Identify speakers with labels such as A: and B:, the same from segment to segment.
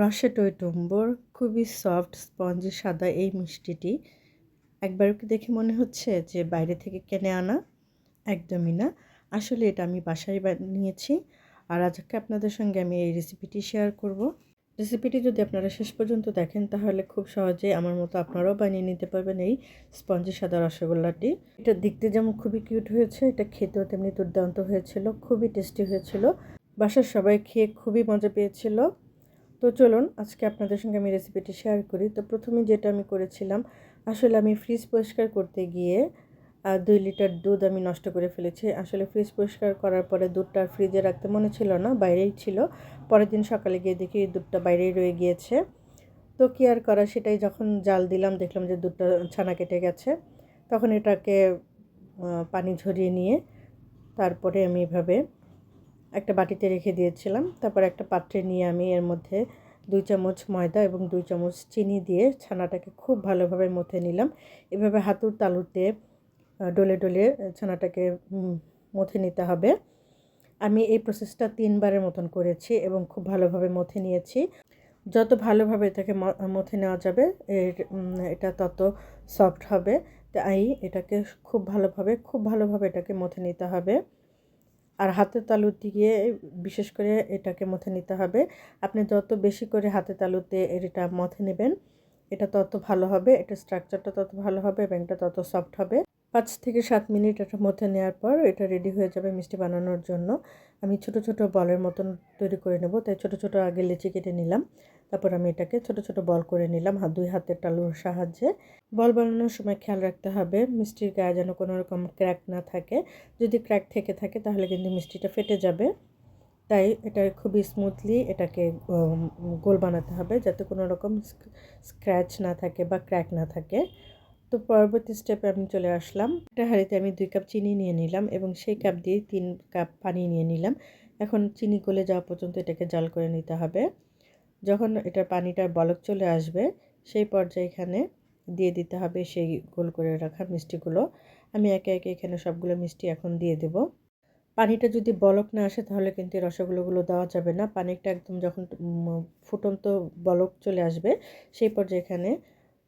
A: রসে টইটুম্বর খুবই soft spongy সাদা এই মিষ্টিটি। একবার কি দেখে মনে হচ্ছে যে বাইরে থেকে কেনে আনা? একদমই না। আসলে এটা আমি বাসায় বানিয়েছি আর আজকে আপনাদের সঙ্গে আমি এই রেসিপিটি শেয়ার করব। রেসিপিটি যদি আপনারা শেষ পর্যন্ত দেখেন, তাহলে খুব সহজে আমার মতো আপনারাও বানিয়ে নিতে পারবেন এই স্পঞ্জি সাদা রসগোল্লাটি। এটা দেখতে যেমন খুবই কিউট হয়েছে, এটা খেতেও তেমনি দুর্দান্ত হয়েছিল, খুবই টেস্টি হয়েছিল। বাসার সবাই খেয়ে খুবই মজা পেয়েছিল। তো চলুন আজকে আপনাদের সঙ্গে আমি রেসিপিটি শেয়ার করি। তো প্রথমে যেটা আমি করেছিলাম, আসলে আমি ফ্রিজ পরিষ্কার করতে গিয়ে দুই লিটার দুধ আমি নষ্ট করে ফেলেছি। আসলে ফ্রিজ পরিষ্কার করার পরে দুধটা ফ্রিজে রাখতে মনে ছিল না, বাইরেই ছিল। পরের দিন সকালে গিয়ে দেখি দুধটা বাইরেই রয়ে গিয়েছে। তো কি আর করা, সেটাই যখন জাল দিলাম, দেখলাম যে দুধটা ছানা কেটে গেছে। তখন এটাকে পানি ঝরিয়ে নিয়ে, তারপরে আমি এভাবে একটা বাটিতে রেখে দিয়েছিলাম। তারপর একটা পাত্রে নিয়ে আমি এর মধ্যে দুই চামচ ময়দা এবং দুই চামচ চিনি দিয়ে ছানাটাকে খুব ভালোভাবে মথে নিলাম। এভাবে হাতুর তালুতে ডলে ডলে ছানাটাকে মথে নিতে হবে। আমি এই প্রসেসটা তিনবারের মতন করেছি এবং খুব ভালোভাবে মথে নিয়েছি। যত ভালোভাবে এটাকে মথে নেওয়া যাবে, এর এটা তত সফট হবে। তাই এটাকে খুব ভালোভাবে খুব ভালোভাবে এটাকে মথে নিতে হবে। আর হাতের তালু দিয়ে বিশেষ করে এটাকে মথে নিতে হবে। আপনি যত বেশি করে হাতের তালুতে এটা মথে নেবেন, এটা তত ভালো হবে, এটা স্ট্রাকচারটা তত ভালো হবে এবং এটা তত সফট হবে। পাঁচ থেকে সাত মিনিট এটা মধ্যে নেওয়ার পর এটা রেডি হয়ে যাবে মিষ্টি বানানোর জন্য। আমি ছোট ছোট বলের মতন তৈরি করে নেব, তাই ছোট ছোট আগে লেচি কেটে নিলাম। তারপর আমি এটাকে ছোট ছোট বল করে নিলাম হাত, দুই হাতের টালুর সাহায্যে। বল বানানোর সময় খেয়াল রাখতে হবে মিষ্টির গায়ে যেন কোনো রকম ক্র্যাক না থাকে। যদি ক্র্যাক থেকে থাকে তাহলে কিন্তু মিষ্টিটা ফেটে যাবে। তাই এটা খুবই স্মুথলি এটাকে গোল বানাতে হবে যাতে কোনো রকম স্ক্র্যাচ না থাকে বা ক্র্যাক না থাকে। তো পরবর্তী স্টেপে আমি চলে আসলাম। একটা হাঁড়িতে আমি দুই কাপ চিনি নিয়ে নিলাম এবং সেই কাপ দিয়ে তিন কাপ পানি নিয়ে নিলাম। এখন চিনি গলে যাওয়া পর্যন্ত এটাকে জাল করে নিতে হবে। যখন এটা পানিটা বলক চলে আসবে, সেই পর্যায়ে এখানে দিয়ে দিতে হবে সেই গোল করে রাখা মিষ্টিগুলো। আমি একে একে এখানে সবগুলো মিষ্টি এখন দিয়ে দেব। পানিটা যদি বলক না আসে, তাহলে কিন্তু রসগোল্লাগুলো দেওয়া যাবে না। পানিটা একদম যখন ফুটন্ত বলক চলে আসবে, সেই পর্যায়ে এখানে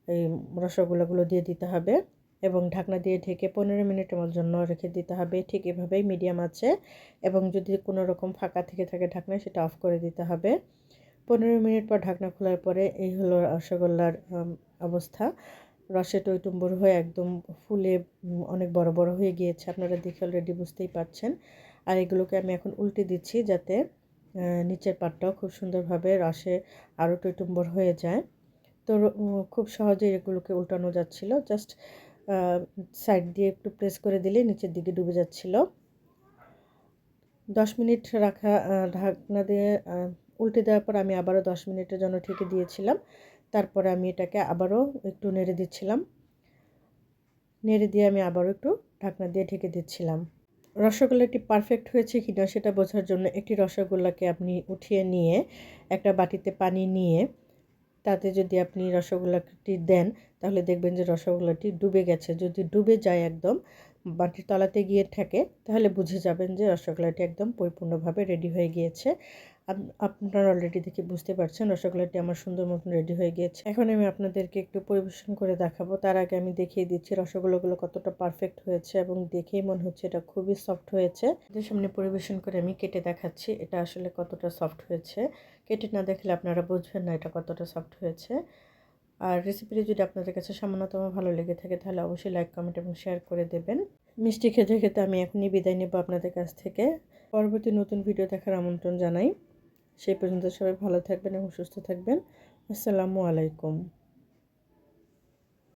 A: এই রসগোল্লাগুলো দিয়ে দিতে হবে এবং ঢাকনা দিয়ে ঢেকে পনেরো মিনিটের জন্য রেখে দিতে হবে। ঠিক এভাবেই মিডিয়াম আছে এবং যদি কোনো রকম ফাঁকা থেকে থাকে ঢাকনা সেটা অফ করে দিতে হবে। পনেরো মিনিট পর ঢাকনা খোলার পরে এই হলো রসগোল্লার অবস্থা। রসে টইটুম্বর হয়ে একদম ফুলে অনেক বড় বড় হয়ে গিয়েছে। আপনারা দেখে অলরেডি বুঝতেই পারছেন। আর এগুলোকে আমি এখন উল্টে দিচ্ছি যাতে নিচের পাটটাও খুব সুন্দরভাবে রসে আরও টইটুম্বর হয়ে যায়। তো খুব সহজেই এগুলোকে উল্টানো যাচ্ছিল। জাস্ট সাইড দিয়ে একটু প্রেস করে দিলে নিচের দিকে ডুবে যাচ্ছিল। দশ মিনিট রাখা ঢাকনা দিয়ে উল্টে দেওয়ার পর আমি আবারও দশ মিনিটের জন্য ঠেকে দিয়েছিলাম। তারপরে আমি এটাকে আবারও একটু নেড়ে দিচ্ছিলাম। নেড়ে দিয়ে আমি আবারও একটু ঢাকনা দিয়ে ঢেকে দিচ্ছিলাম। রসগোল্লাটি পারফেক্ট হয়েছে কি না সেটা বোঝার জন্য একটি রসগোল্লাকে আপনি উঠিয়ে নিয়ে, একটা বাটিতে পানি নিয়ে, তাতে যদি আপনি রসগোল্লাটি দেন, তাহলে দেখবেন যে রসগোল্লাটি ডুবে গেছে। যদি ডুবে যায় একদম, বাটির তলাতে গিয়ে থাকে তাহলে বুঝে যাবেন যে রসগোল্লাটি একদম পরিপূর্ণভাবে রেডি হয়ে গিয়েছে। আপনারা অলরেডি দেখে বুঝতে পারছেন, রসগোল্লাটি আমার সুন্দর মতন রেডি হয়ে গিয়েছে। এখন আমি আপনাদেরকে একটু পরিবেশন করে দেখাবো। তার আগে আমি দেখিয়ে দিচ্ছি রসগোল্লাগুলো কতটা পারফেক্ট হয়েছে এবং দেখেই মনে হচ্ছে এটা খুবই সফট হয়েছে। এদের সামনে পরিবেশন করে আমি কেটে দেখাচ্ছি এটা আসলে কতটা সফট হয়েছে। কেটে না দেখলে আপনারা বুঝবেন না এটা কতটা সফট হয়েছে। আর রেসিপিটি যদি আপনাদের কাছে সামান্যতম ভালো লেগে থাকে, তাহলে অবশ্যই লাইক কমেন্ট এবং শেয়ার করে দেবেন। মিষ্টি খেতে খেতে আমি এখনই বিদায় নেব আপনাদের কাছ থেকে। পরবর্তী নতুন ভিডিও দেখার আমন্ত্রণ জানাই। সেই পর্যন্ত সবাই ভালো থাকবেন এবং সুস্থ থাকবেন। আসসালামু আলাইকুম।